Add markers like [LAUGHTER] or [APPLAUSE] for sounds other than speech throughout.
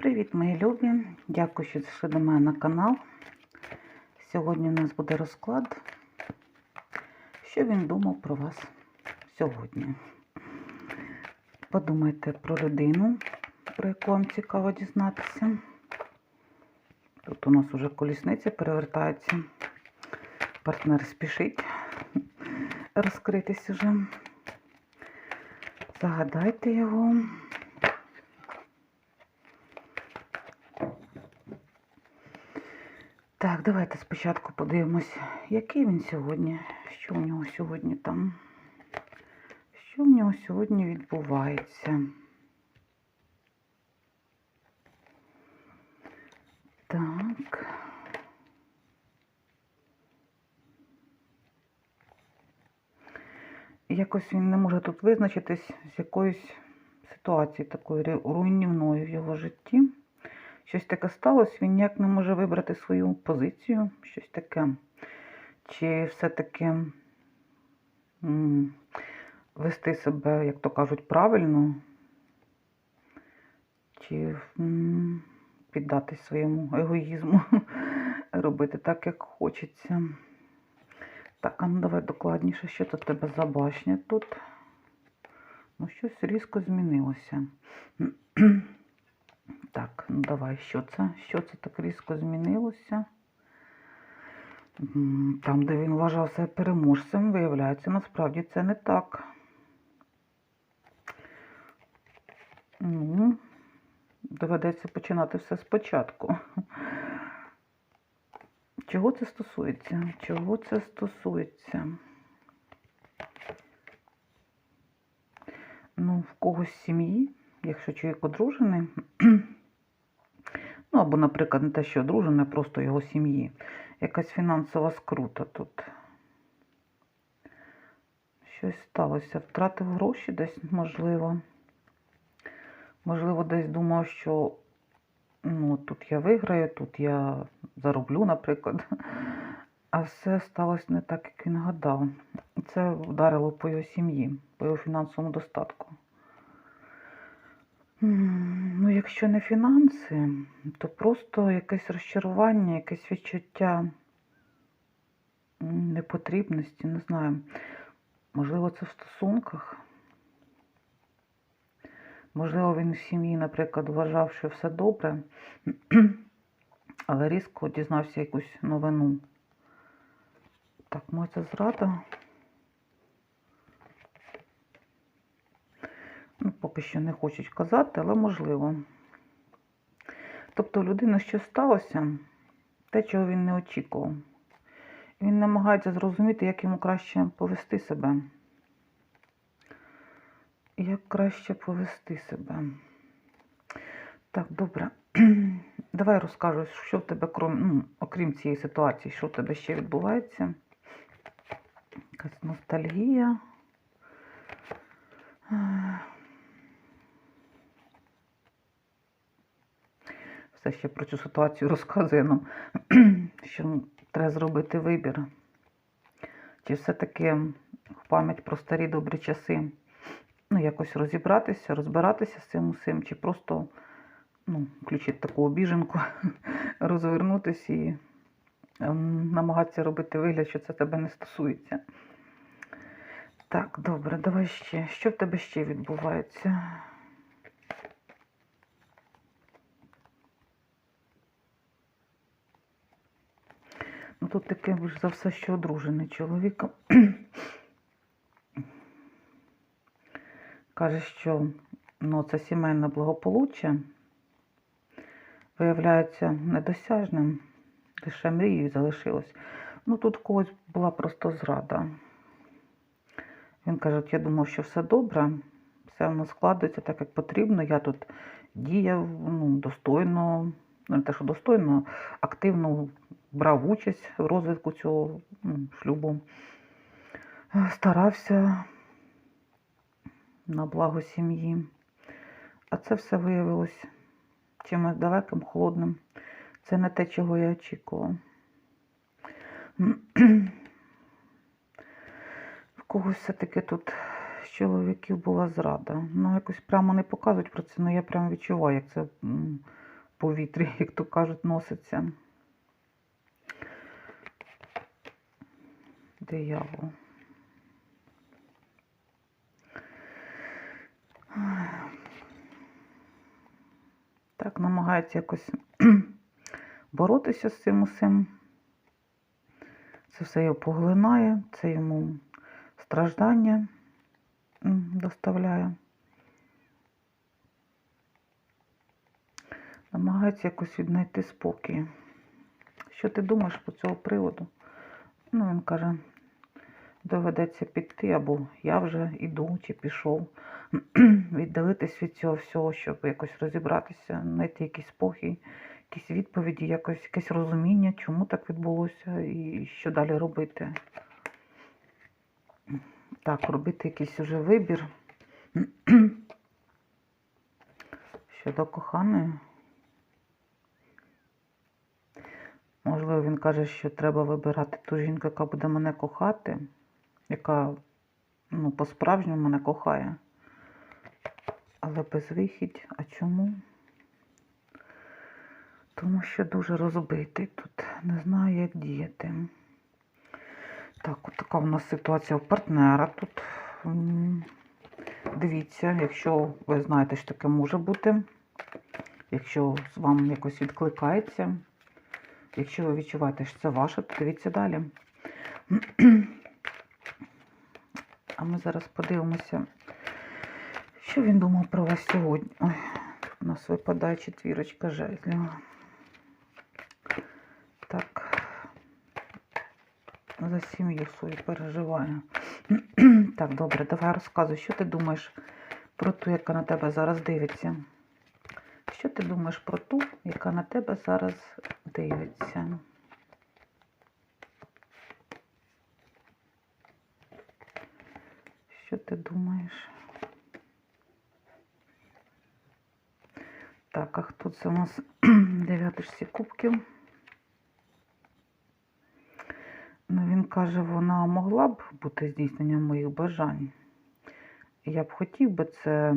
Привіт, мої любі! Дякую, що зайшли до мене на канал. Сьогодні у нас буде розклад. Що він думав про вас сьогодні? Подумайте про людину, про яку вам цікаво дізнатися. Тут у нас вже колісниця перевертається. Партнер спішить розкритись уже. Загадайте його. Так, давайте спочатку подивимось, який він сьогодні, що у нього сьогодні там, що в нього сьогодні відбувається. Так. Якось він не може тут визначитись з якоїсь ситуації такої ру- руйнівної в його житті. Щось таке сталося, він ніяк не може вибрати свою позицію, щось таке. Чи все-таки вести себе, як то кажуть, правильно, чи піддатись своєму егоїзму, [LAUGHS] робити так, як хочеться. Так, а ну давай докладніше, що тут тебе за башня тут. Ну, щось різко змінилося. [CLEARS THROAT] Так, ну давай, що це? Що це так різко змінилося? Там, де він вважав себе переможцем, виявляється, насправді це не так. Ну, доведеться починати все спочатку. Чого це стосується? Чого це стосується? Ну, в когось сім'ї, якщо чоловік одружений, ну або, наприклад, не те, що одружений, а просто його сім'ї. Якась фінансова скрута тут. Щось сталося. Втратив гроші десь, можливо. Можливо, десь думав, що ну, тут я виграю, тут я зароблю, наприклад. А все сталося не так, як він гадав. Це вдарило по його сім'ї, по його фінансовому достатку. Ну, якщо не фінанси, то просто якесь розчарування, якесь відчуття непотрібності, не знаю. Можливо, це в стосунках. Можливо, він в сім'ї, наприклад, вважав, що все добре, але різко дізнався якусь новину. Так, може це зрада. Поки що не хочуть казати, але можливо. Тобто у людини щось сталося, те, чого він не очікував. Він намагається зрозуміти, як йому краще повести себе. Як краще повести себе. Так, добре. [CLEARS THROAT] Давай розкажу, що в тебе, крім, ну, окрім цієї ситуації, що в тебе ще відбувається. Якась ностальгія. Все ще про цю ситуацію розказує нам, [CLEARS THROAT] що треба зробити вибір. Чи все-таки в пам'ять про старі добрі часи ну, якось розібратися, розбиратися з цим усім, чи просто ну, включити таку обіженку, [LAUGHS] розвернутися і ем, намагатися робити вигляд, що це тебе не стосується. Так, добре, давай ще. Що в тебе ще відбувається? Ну, тут таке ж за все, що одружений чоловік. [CLEARS THROAT] Каже, що ну, це сімейне благополуччя виявляється недосяжним, лише мрією залишилось. Ну, тут в когось була просто зрада. Він каже, я думав, що все добре, все воно складається так, як потрібно. Я тут діяв ну, достойно, не те, що достойно, активно брав участь в розвитку цього ну, шлюбу. Старався на благо сім'ї. А це все виявилось чимось далеким, холодним. Це не те, чого я очікував. В когось все-таки тут з чоловіків була зрада. Ну, якось прямо не показують про це, але я прямо відчуваю, як це м, повітрі, як то кажуть, носиться. Диявол. Так, намагається якось [CLEARS THROAT] боротися з цим усім. Це все його поглинає, це йому страждання доставляє. Намагається якось віднайти спокій. Що ти думаєш по цього приводу? Ну, він каже, доведеться піти, або я вже іду чи пішов. [CLEARS THROAT] Віддалитись від цього всього, щоб якось розібратися, знайти якийсь спокій, якісь відповіді, якось якесь розуміння, чому так відбулося і що далі робити. Так, робити якийсь уже вибір [CLEARS THROAT] щодо коханої. Можливо, він каже, що треба вибирати ту жінку, яка буде мене кохати, яка ну, по-справжньому мене кохає. Але безвихідь. А чому? Тому що дуже розбитий тут. Не знаю, як діяти. Так, от така у нас ситуація у партнера тут. Дивіться, якщо ви знаєте, що таке може бути, якщо з вам якось відкликається, якщо ви відчуваєте, що це ваше, то дивіться далі. А ми зараз подивимося, що він думав про вас сьогодні. Ой, у нас випадає четвірочка жезлів. Так. За сім'ю свою переживаю. [CLEARS THROAT] Так, добре, давай розказуй, що ти думаєш про ту, яка на тебе зараз дивиться? Що ти думаєш про ту, яка на тебе зараз дивиться? Що ти думаєш? Так, а хто це у нас [CLEARS THROAT] дев'яточці кубків? Ну, він каже, вона могла б бути здійсненням моїх бажань. Я б хотів би це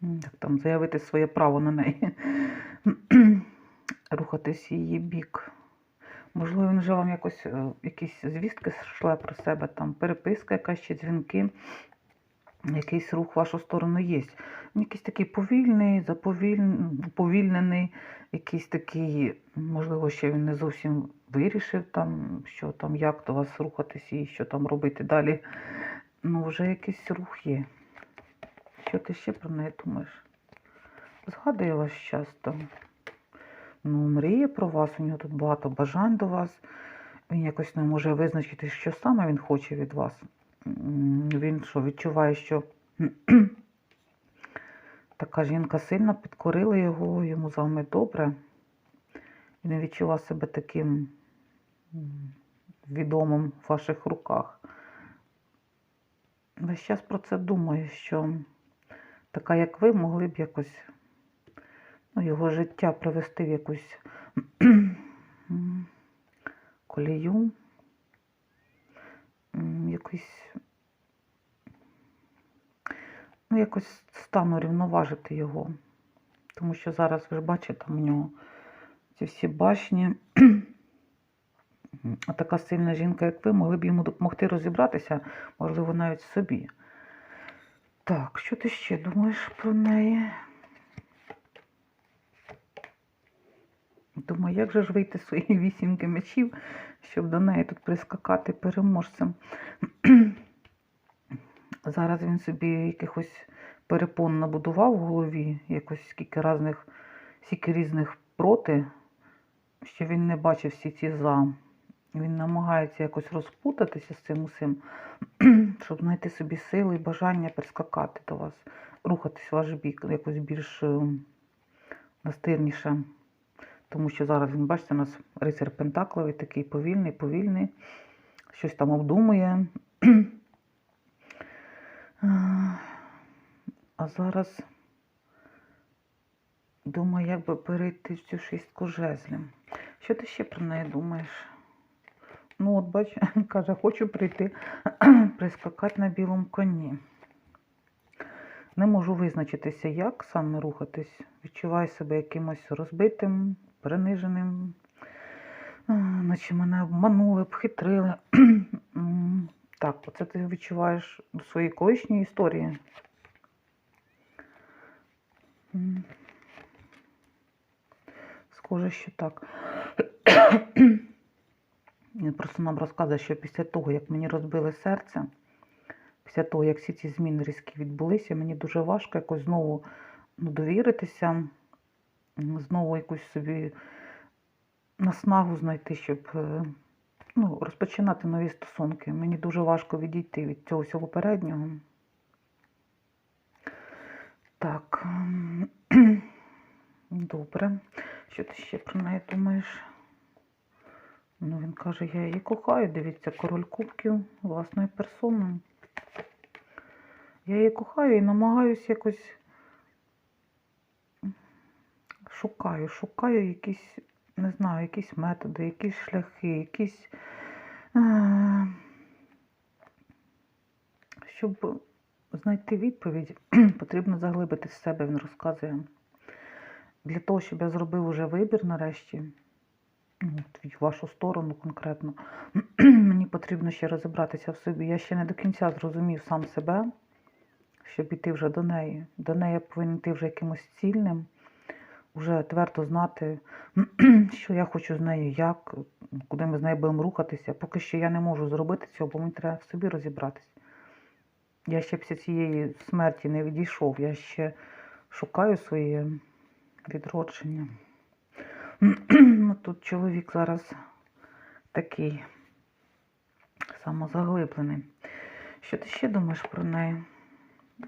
як там, заявити своє право на неї, [CLEARS THROAT] рухатись її бік. Можливо, він вже вам якось е, якісь звістки шле про себе, там переписка, якась чи дзвінки, якийсь рух в вашу сторону є. Він якийсь такий повільний, уповільнений, якийсь такий, можливо, ще він не зовсім вирішив, там, що там, як до вас рухатись і що там робити далі. Ну, вже якийсь рух є. Що ти ще про неї думаєш? Згадує вас часто. Ну, мріє про вас, у нього тут багато бажань до вас. Він якось не може визначити, що саме він хоче від вас. Він що, відчуває, що [CLEARS THROAT] така жінка сильно підкорила його, йому з вами добре. Він відчував себе таким відомим в ваших руках. Весь час про це думаю, що така, як ви, могли б якось його життя привести в якусь [CLEARS THROAT] колію, якусь, ну, якось стану рівноважити його. Тому що зараз ви ж бачите, там у нього ці всі башні. [CLEARS THROAT] А така сильна жінка, як ви, могли б йому допомогти розібратися, можливо, навіть собі. Так, що ти ще думаєш про неї? Думаю, як же ж вийти з своєї вісімки мечів, щоб до неї тут прискакати переможцем. [CLEARS THROAT] Зараз він собі якихось перепон набудував в голові, якось скільки різних, скільки різних проти, що він не бачив всі ці за. Він намагається якось розпутатися з цим усім, [CLEARS THROAT] щоб знайти собі сили і бажання прискакати до вас, рухатись в ваш бік, якось більш е, настирніше. Тому що зараз він, бачите, у нас рицар Пентакловий, такий повільний, повільний, щось там обдумує. [CLEARS THROAT] А зараз думаю, як би перейти в цю шістку жезлів. Що ти ще про неї думаєш? Ну, от бач, [LAUGHS] каже, хочу прийти [CLEARS THROAT] прискакати на білому коні. Не можу визначитися, як саме рухатись. Відчуваю себе якимось розбитим, приниженим, наче мене обманули, обхитрили. [CLEARS THROAT] Так, оце ти відчуваєш до своєї колишньої історії. Схоже, що так. [CLEARS THROAT] Він просто нам розказує, що після того, як мені розбили серце, після того, як всі ці зміни різкі відбулися, мені дуже важко якось знову ну, довіритися, знову якусь собі наснагу знайти, щоб е, ну, розпочинати нові стосунки. Мені дуже важко відійти від цього всього попереднього. Так. ем, [CLEARS THROAT] Добре. Що ти ще про неї думаєш? Ну, він каже, я її кохаю. Дивіться, король кубків власною персоною. Я її кохаю і намагаюся якось шукаю, шукаю якісь, не знаю, якісь методи, якісь шляхи, якісь. е, Щоб знайти відповідь, [CLEARS THROAT] потрібно заглибити в себе, він розказує. Для того, щоб я зробив уже вибір нарешті, в вашу сторону конкретно, [CLEARS THROAT] мені потрібно ще розібратися в собі. Я ще не до кінця зрозумів сам себе, щоб іти вже до неї. До неї я повинен йти вже якимось цільним, вже твердо знати, [CLEARS THROAT] що я хочу з нею, як, куди ми з нею будемо рухатися. Поки що я не можу зробити цього, бо мені треба в собі розібратися. Я ще після цієї смерті не відійшов, я ще шукаю своє відродження. [CLEARS THROAT] Ну, Тут чоловік зараз такий самозаглиблений. Що ти ще думаєш про неї?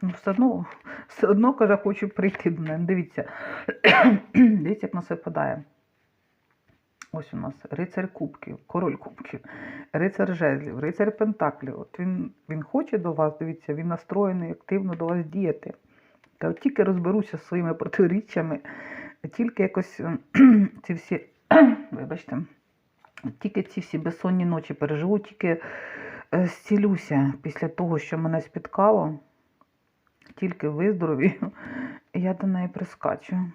Ну, все одно, все одно каже, хочу прийти до неї. Дивіться, [CLEARS THROAT] дивіться, як на це впадає. Ось у нас рицар кубків, король кубків, рицар жезлів, рицар пентаклів. От він, він хоче до вас, дивіться, він настроєний активно до вас діяти. Та от тільки розберуся зі своїми протиріччями, тільки якось ем, [CLEARS THROAT] ці всі, [CLEARS THROAT] вибачте, тільки ці всі безсонні ночі переживу, тільки е, зцілюся після того, що мене спіткало, тільки виздоровію, [LAUGHS] я до неї прискачу.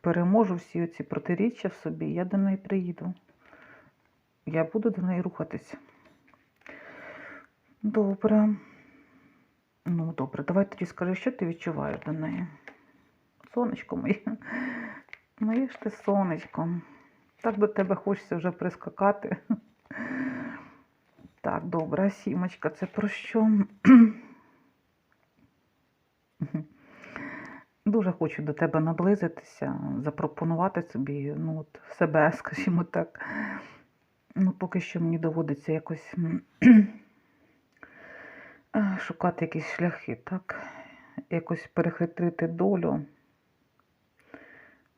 Переможу всі ці протиріччя в собі, я до неї приїду. Я буду до неї рухатись. Добре. Ну, добре, давай тоді скажи, що ти відчуваєш до неї? Сонечко моє. Моє ж ти сонечко. Так до тебе хочеться вже прискакати. Так, добре, сімочка, це про що? Дуже хочу до тебе наблизитися, запропонувати собі ну, от, себе, [LAUGHS] скажімо так. Ну, поки що мені доводиться якось [CLEARS THROAT] шукати якісь шляхи, так? Якось перехитрити долю,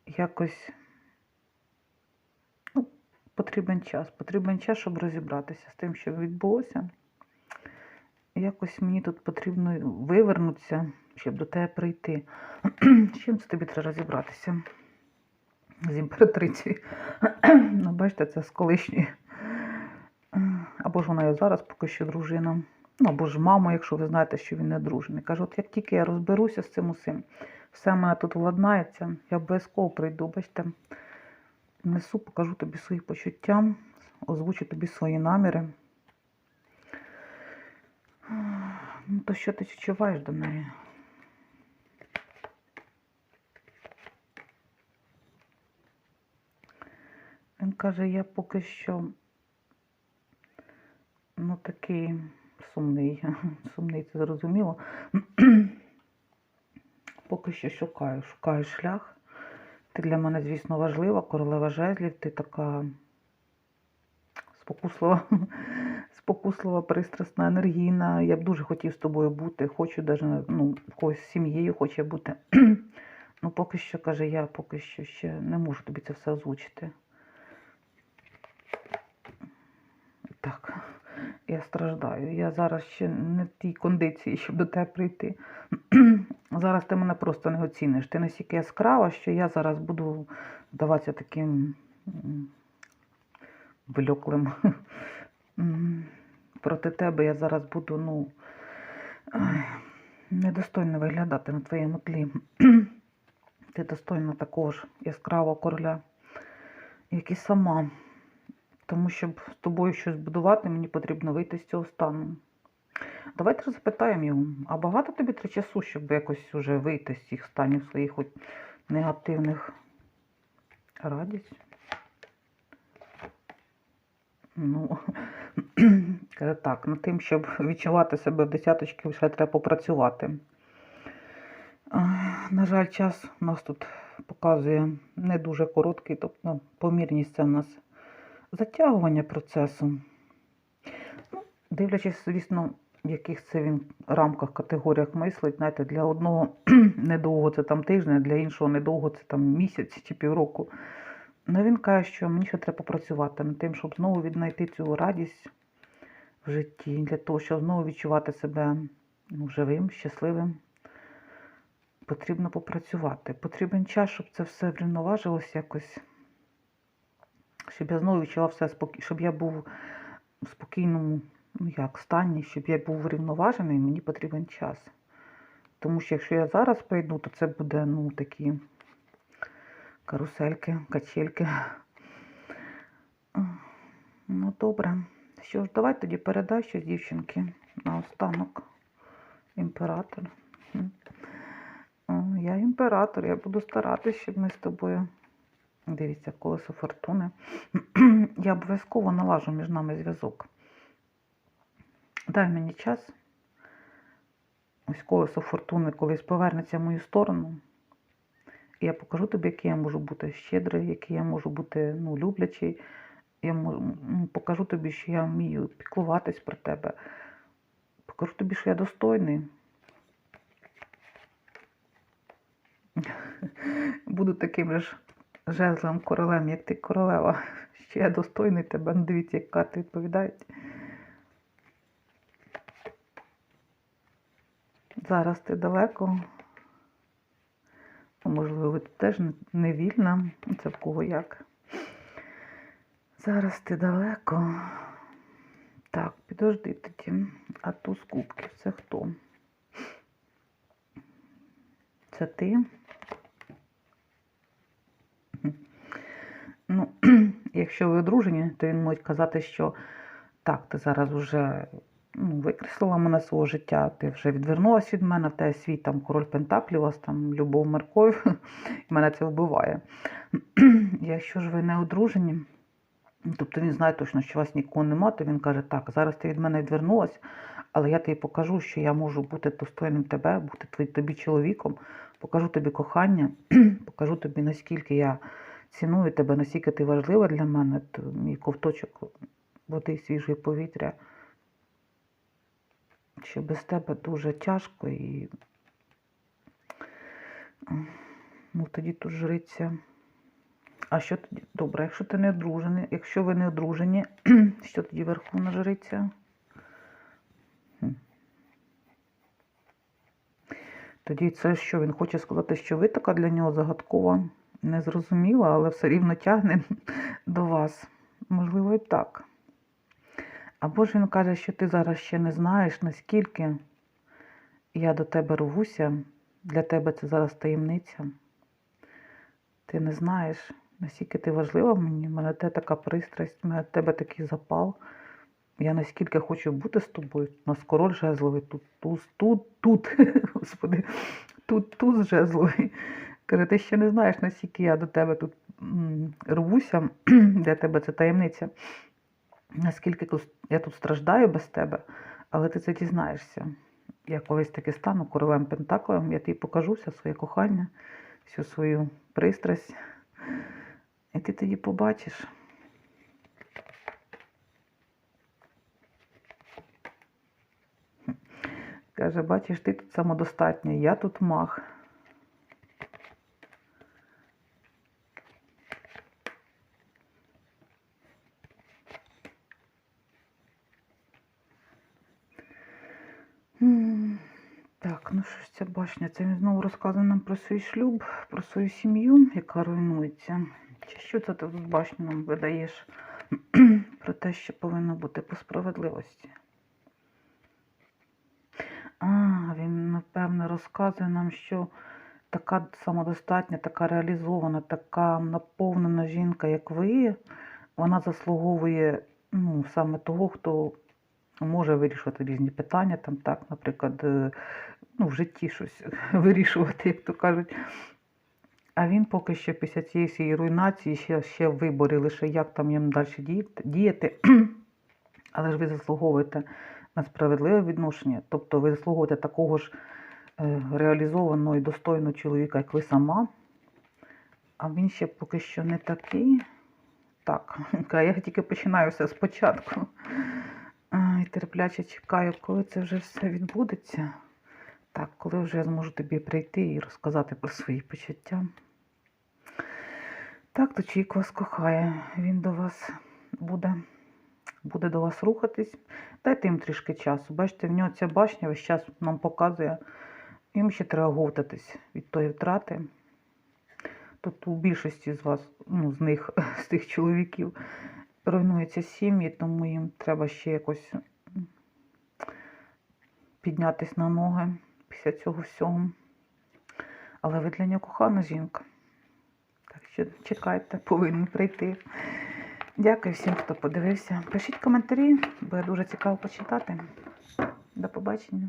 якось ну, потрібен час. Потрібен час, щоб розібратися з тим, що відбулося. Якось мені тут потрібно вивернутися, щоб до тебе прийти. [CLEARS THROAT] З чим це тобі треба розібратися? З імператрицею. [CLEARS THROAT] Ну, бачите, це з колишньої. Або ж вона і зараз поки що дружина. Ну, або ж мама, якщо ви знаєте, що він не дружний. Каже, от як тільки я розберуся з цим усім, все мене тут владнається, я обов'язково прийду, бачите, несу, покажу тобі свої почуття, озвучу тобі свої наміри. Ну, то що ти відчуваєш до неї? Він каже, я поки що ну такий сумний. [LAUGHS] Сумний, це зрозуміло. [CLEARS THROAT] Поки що шукаю, шукаю шлях. Ти для мене, звісно, важлива, королева жезлів, ти така спокуслива, [LAUGHS] спокуслива, пристрасна, енергійна. Я б дуже хотів з тобою бути. Хочу навіть, ну, когось з сім'єю хоче бути. [CLEARS THROAT] ну, поки що, каже, я поки що ще не можу тобі це все озвучити. Так, я страждаю. Я зараз ще не в тій кондиції, щоб до тебе прийти. [CLEARS THROAT] зараз ти мене просто не оціниш. Ти настільки яскрава, що я зараз буду здаватися таким м, блеклим. [LAUGHS] М, Проти тебе я зараз буду, ну. недостойно виглядати на твоєму тлі. [CLEARS THROAT] Ти достойна такого ж яскравого короля, як і сама. Тому щоб з тобою щось будувати, мені потрібно вийти з цього стану. Давайте запитаємо його, а багато тобі треба часу, щоб якось уже вийти з цих станів своїх от негативних радість? Ну, [CLEARS THROAT] так, над тим, щоб відчувати себе в десяточки, ще треба попрацювати. На жаль, час у нас тут показує не дуже короткий, тобто помірність це в нас затягування процесу. Ну, дивлячись, звісно, в яких це він рамках, категоріях мислить, знаєте, для одного [CLEARS THROAT] недовго це там тиждень, для іншого недовго це там місяць чи півроку. Ну він каже, що мені ще треба попрацювати над тим, щоб знову віднайти цю радість в житті, для того, щоб знову відчувати себе ну, живим, щасливим. Потрібно попрацювати. Потрібен час, щоб це все врівноважилося якось. Щоб я знову відчував все спокій, щоб я був в спокійному, ну як, стані, щоб я був врівноважений, мені потрібен час. Тому що якщо я зараз прийду, то це буде, ну, такі карусельки, качельки. Ну, добре. Що ж, давай тоді передай щось дівчинки на останок. Імператор. Я імператор, я буду старатися, щоб ми з тобою. Дивіться, колесо фортуни. [CLEARS THROAT] Я обов'язково налажу між нами зв'язок. Дай мені час. Ось колесо фортуни колись повернеться в мою сторону. І я покажу тобі, який я можу бути щедрий, який я можу бути ну, люблячий. Я покажу тобі, що я вмію піклуватись про тебе. Покажу тобі, що я достойний. [LAUGHS] Буду таким же ж жезловим королем, як ти королева. [LAUGHS] Що я достойний тебе. Ну, дивіться, як карти відповідають. Зараз ти далеко. Можливо, ти теж не вільна. Це в кого як. Зараз ти далеко. Так, підожди тоді. А туз кубків це хто? Це ти? Мгм. Ну, якщо ви одружені, то він може казати, що так, ти зараз вже ну, викреслила мене свого життя, ти вже відвернулася від мене, в тебе свій там король Пентаклів, у вас там любов морков, і мене це вбиває. [CLEARS THROAT] Якщо ж ви не одружені, тобто він знає точно, що вас нікого нема, то він каже, так, зараз ти від мене відвернулась, але я тобі покажу, що я можу бути достойним тебе, бути тобі чоловіком, покажу тобі кохання, [CLEARS THROAT] покажу тобі, наскільки я ціную тебе, наскільки ти важлива для мене, то мій ковточок води, свіжої повітря, що без тебе дуже тяжко і ну, тоді тут жриця. А що тоді? Добре, якщо ти не одружений, якщо ви не одружені, [CLEARS THROAT] що тоді верховна жриця? Тоді це що? Він хоче сказати, що ви така для нього загадкова, незрозуміла, але все рівно тягне [LAUGHS] до вас. Можливо, і так. Або ж він каже, що ти зараз ще не знаєш, наскільки я до тебе рвуся. Для тебе це зараз таємниця. Ти не знаєш, наскільки ти важлива мені, в мене те така пристрасть, в мене тебе такий запал. Я наскільки хочу бути з тобою. У нас король жезловий, тут туз, тут, тут, [LAUGHS] господи, тут туз жезловий. Каже, ти ще не знаєш, наскільки я до тебе тут рвуся, [CLEARS THROAT] для тебе це таємниця. Наскільки я тут страждаю без тебе, але ти це дізнаєшся. Я колись таки стану королем Пентаклем, я тобі покажу все своє кохання, всю свою пристрасть. І ти тоді побачиш. Каже, бачиш, ти тут самодостатній, я тут мах. М, Так, ну що ж ця башня? Це він знову розказує нам про свій шлюб, про свою сім'ю, яка руйнується. Чи що це ти тут башню нам видаєш [CLEARS THROAT] про те, що повинно бути по справедливості? А, він, напевне, розказує нам, що така самодостатня, така реалізована, така наповнена жінка, як ви, вона заслуговує ну, саме того, хто може вирішувати різні питання, там так, наприклад, е, ну, в житті щось [LAUGHS] вирішувати, як то кажуть. А він поки що після цієї всієї руйнації ще, ще в виборі лише як там їм далі діяти-. [CLEARS THROAT] Але ж ви заслуговуєте на справедливе відношення, тобто ви заслуговуєте такого ж е, реалізованого і достойного чоловіка, як ви сама. А він ще поки що не такий. Так, [LAUGHS] я тільки починаю все спочатку. І терпляче чекаю, коли це вже все відбудеться. Так, коли вже я зможу тобі прийти і розказати про свої почуття. Так, то чоловік вас кохає. Він до вас буде, буде до вас рухатись. Дайте їм трішки часу. Бачите, в нього ця башня весь час нам показує. Їм ще треба говтатись від тої втрати. Тут у більшості з вас, ну, з них, [LAUGHS] з тих чоловіків, руйнуються сім'ї, тому їм треба ще якось піднятись на ноги після цього всього. Але ви для нього кохана жінка. Так що чекайте, повинні прийти. Дякую всім, хто подивився. Пишіть коментарі, бо я дуже цікаво почитати. До побачення.